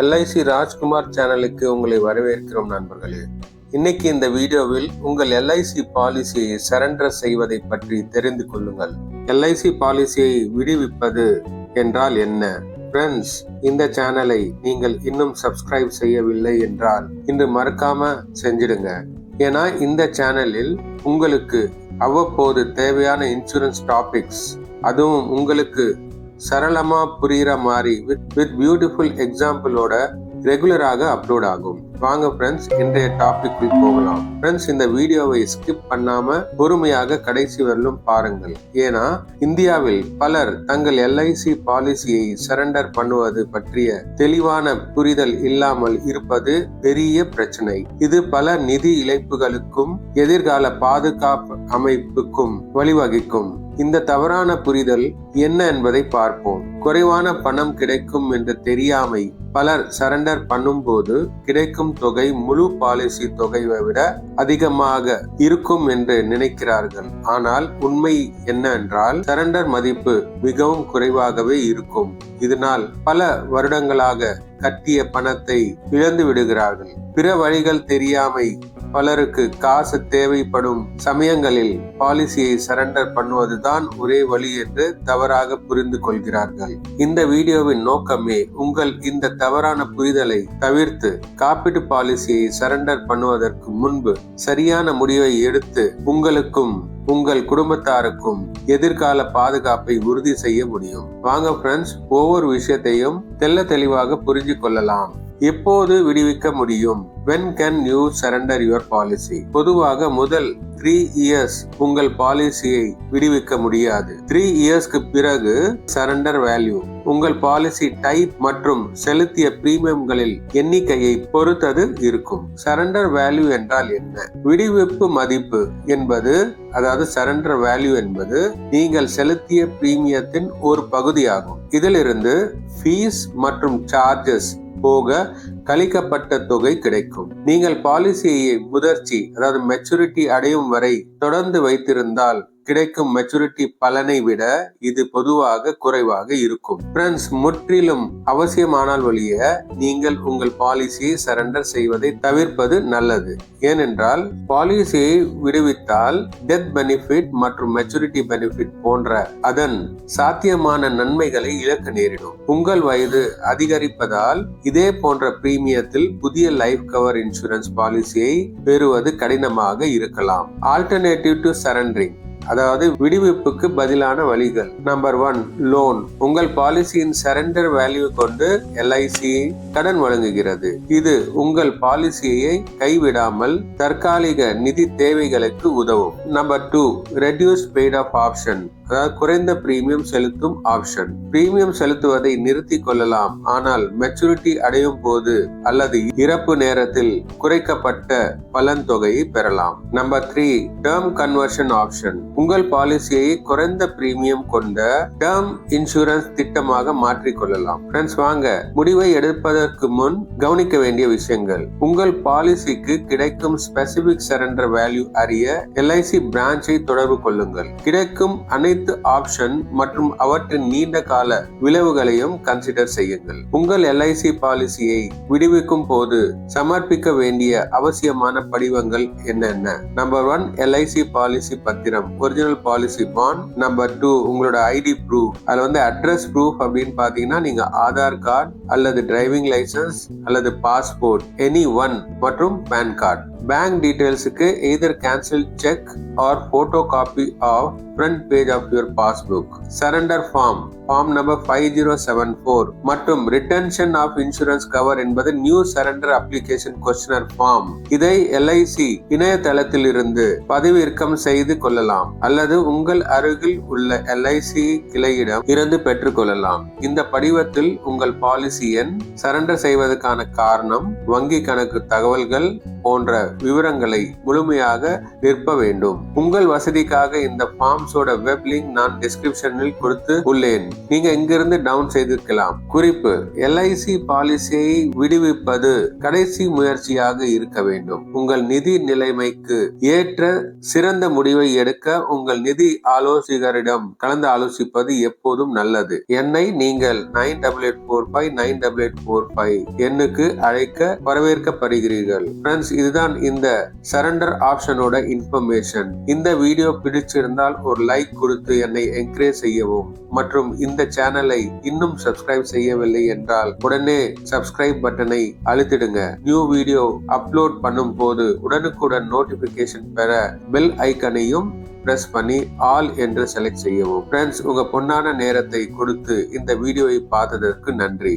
LIC Rajkumar சேனலுக்கு உங்களை வரவேற்கிறோம் நண்பர்களே. இன்னைக்கு இந்த வீடியோவில் உங்கள் எல்ஐசி பாலிசியை சரண்டர் செய்வதை பற்றி தெரிந்து கொள்ளுங்கள். எல்ஐசி பாலிசியை விடுவிப்பது என்றால் என்ன? ஃப்ரெண்ட்ஸ் இந்த சேனலை நீங்கள் இன்னும் சப்ஸ்கிரைப் செய்யவில்லை என்றால் இன்று மறக்காம செஞ்சிடுங்க. ஏன்னா இந்த சேனலில் உங்களுக்கு அவ்வப்போது தேவையான இன்சூரன்ஸ் டாபிக்ஸ் அதுவும் உங்களுக்கு சரளமாக புரிகிற மாதிரி வித் வித் பியூட்டிஃபுல் எக்ஸாம்பிளோட ரெகுலராக அப்லோட் ஆகும். வாங்க ஃப்ரெண்ட்ஸ் இன்றைய டாபிக் போகலாம். ஃப்ரெண்ட்ஸ் இந்த வீடியோவை ஸ்கிப் பண்ணாம பொறுமையாக கடைசி வரலும் பாருங்கள். ஏன்னா இந்தியாவில் பலர் தங்கள் எல்ஐசி பாலிசியை சரண்டர் பண்ணுவது பற்றிய தெளிவான புரிதல் இல்லாமல் இருப்பது பெரிய பிரச்சனை. இது பல நிதி இழப்புகளுக்கும் எதிர்கால பாதுகாப்பு அமைப்புக்கும் வழிவகுக்கும். இந்த தவறான புரிதல் என்ன என்பதை பார்ப்போம். குறைவான பணம் கிடைக்கும் என்று தெரியாமை பலர் சரண்டர் பண்ணும்போது கிடைக்கும் தொகை முழு பாலிசி தொகையை விட அதிகமாக இருக்கும் என்று நினைக்கிறார்கள். ஆனால் உண்மை என்னவென்றால் சரண்டர் மதிப்பு மிகவும் குறைவாகவே இருக்கும். இதனால் பல வருடங்களாக கட்டிய பணத்தை இழந்து விடுகிறார்கள். பிற வழிகள் தெரியாமை பலருக்கு காசு தேவைப்படும் சமயங்களில் பாலிசியை சரண்டர் பண்ணுவதுதான் ஒரே வழி என்று தவறாக புரிந்து கொள்கிறார்கள். இந்த வீடியோவின் நோக்கமே உங்கள் இந்த தவறான புரிதலை தவிர்த்து காப்பீட்டு பாலிசியை சரண்டர் பண்ணுவதற்கு முன்பு சரியான முடிவை எடுத்து உங்களுக்கும் உங்கள் குடும்பத்தாருக்கும் எதிர்கால பாதுகாப்பை உறுதி செய்ய முடியும். வாங்க ஃப்ரெண்ட்ஸ் ஒவ்வொரு விஷயத்தையும் தெல்ல தெளிவாக புரிஞ்சு கொள்ளலாம். எப்போது விடுவிக்க முடியும்? When can you surrender your policy பொதுவாக முதல் த்ரீ இயர்ஸ் உங்கள் பாலிசியை விடுவிக்க முடியாது. த்ரீ இயர்ஸ்க்கு பிறகு சரண்டர் வேல்யூ உங்கள் பாலிசி டைப் மற்றும் செலுத்திய பிரீமியம்களில் எண்ணிக்கையை பொறுத்தது இருக்கும். சரண்டர் வேல்யூ என்றால் என்ன? விடுவிப்பு மதிப்பு என்பது அதாவது சரண்டர் வேல்யூ என்பது நீங்கள் செலுத்திய பிரீமியத்தின் ஒரு பகுதியாகும். இதிலிருந்து ஃபீஸ் மற்றும் சார்ஜஸ் போக கழிக்கப்பட்ட தொகை கிடைக்கும். நீங்கள் பாலிசியை முதிர்ச்சி அதாவது மெச்சூரிட்டி அடையும் வரை தொடர்ந்து வைத்திருந்தால் கிடைக்கும் மெச்சூரிட்டி பலனை விட இது பொதுவாக குறைவாக இருக்கும். ஃப்ரெண்ட்ஸ் முற்றிலும் அவசியமானால் வழிய நீங்கள் உங்கள் பாலிசியை சரண்டர் செய்வதை தவிர்ப்பது நல்லது. ஏனென்றால் பாலிசியை விடுவித்தால் டெத் பெனிஃபிட் மற்றும் மெச்சூரிட்டி பெனிஃபிட் போன்ற அதன் சாத்தியமான நன்மைகளை இழக்க நேரிடும். உங்கள் வயது அதிகரிப்பதால் இதே போன்ற பிரீமியத்தில் புதிய லைஃப் கவர் இன்சூரன்ஸ் பாலிசியை பெறுவது கடினமாக இருக்கலாம். ஆல்டர்னேட்டிவ் டு சரண்டரிங் அதாவது விடுவிப்புக்கு பதிலான வழிகள். நம்பர் ஒன் லோன் உங்கள் பாலிசியின் சரண்டர் வேல்யூ கொண்டு எல்ஐசி கடன் வழங்குகிறது. இது உங்கள் பாலிசியை கைவிடாமல் தற்காலிக நிதி தேவைகளுக்கு உதவும். Number two reduce paid up option அதாவது குறைந்த பிரீமியம் செலுத்தும் ஆப்ஷன் பிரீமியம் செலுத்துவதை நிறுத்தி கொள்ளலாம். ஆனால் மெச்சூரிட்டி அடையும் போது அல்லது இறப்பு நேரத்தில் குறைக்கப்பட்ட பலன் தொகையை பெறலாம். Number three term conversion option உங்கள் பாலிசியை குறைந்த பிரீமியம் கொண்ட டேர்ம் இன்சூரன்ஸ் திட்டமாக மாற்றிக்கொள்ளலாம் ஃப்ரெண்ட்ஸ் வாங்க முடிவை எடுப்பதற்கு முன் கவனிக்க வேண்டிய விஷயங்கள். உங்கள் பாலிசிக்கு கிடைக்கும் ஸ்பெசிபிக் சரண்டர் வேல்யூ அறிய எல்ஐசி பிரான்ச்சை தொடர்பு கொள்ளுங்கள். கிடைக்கும் அனைத்து ஆப்ஷன் மற்றும் அவற்றின் நீண்ட கால விளைவுகளையும் கன்சிடர் செய்யுங்கள். உங்கள் எல்ஐசி பாலிசியை விடுவிக்கும் போது சமர்ப்பிக்க வேண்டிய அவசியமான படிவங்கள் என்னென்ன? நம்பர் ஒன் எல்ஐசி பாலிசி பத்திரம். Original policy bond number two உங்களோட ஐடி ப்ரூஃப் அதுல வந்து அட்ரஸ் ப்ரூஃப் அப்படின்னு பாத்தீங்கன்னா நீங்க ஆதார் கார்டு அல்லது டிரைவிங் லைசன்ஸ் அல்லது பாஸ்போர்ட் எனி ஒன் மற்றும் PAN card bank டீட்டெயில்ஸுக்கு either cancel cheque or photocopy of front page of your passbook surrender form form number five zero seven four மற்றும் retention of insurance cover என்பது new surrender application questionnaire form இதை LIC இணையதளத்தில் இருந்து பதிவிறக்கம் செய்து கொள்ளலாம் அல்லது உங்கள் அருகில் உள்ள எல்ஐசி கிளையிடம் இருந்து பெற்றுக்கொள்ளலாம் இந்த படிவத்தில் உங்கள் பாலிசி எண் சரண்டர் செய்வதற்கான காரணம் வங்கி கணக்கு தகவல்கள் போன்ற விவரங்களை முழுமையாக நிற்ப வேண்டும். உங்கள் வசதிக்காக இந்த ஃபார்ம்ஸோட வெப் லிங்க் நான் டிஸ்கிரிப்ஷனில் கொடுத்து உள்ளேன். நீங்க இங்கிருந்து டவுன் செய்திருக்கலாம். குறிப்பு எல்ஐசி பாலிசியை விடுவிப்பது கடைசி முயற்சியாக இருக்க வேண்டும். உங்கள் நிதி நிலைமைக்கு ஏற்ற சிறந்த முடிவை எடுக்க உங்கள் நிதி ஆலோசகரிடம் கலந்து ஆலோசிப்பது எப்போதும் நல்லது. என்னை நீங்கள் nine double eight four five nine double eight four five எண்ணுக்கு அழைக்க வரவேற்கப்படுகிறீர்கள். ஃப்ரெண்ட்ஸ் இதுதான் இந்த சரண்டர் ஆப்ஷனோட இன்ஃபர்மேஷன் இந்த வீடியோ பிடிச்சிருந்தால் ஒரு லைக் கொடுத்து என்னை என்கரேஜ் செய்யவும். மற்றும் இந்த சேனலை இன்னும் சப்ஸ்கிரைப் செய்யவில்லை என்றால் உடனே சப்ஸ்கிரைப் பட்டனை அழுத்திடுங்க. நியூ வீடியோ அப்லோட் பண்ணும் போது உடனுக்குடன் நோட்டிபிகேஷன் பெற பெல் ஐக்கனையும் பிரஸ் பண்ணி ஆல் என்று செலக்ட் செய்யவும். ஃப்ரெண்ட்ஸ் உங்க பொன்னான நேரத்தை கொடுத்து இந்த வீடியோவை பார்த்ததற்கு நன்றி.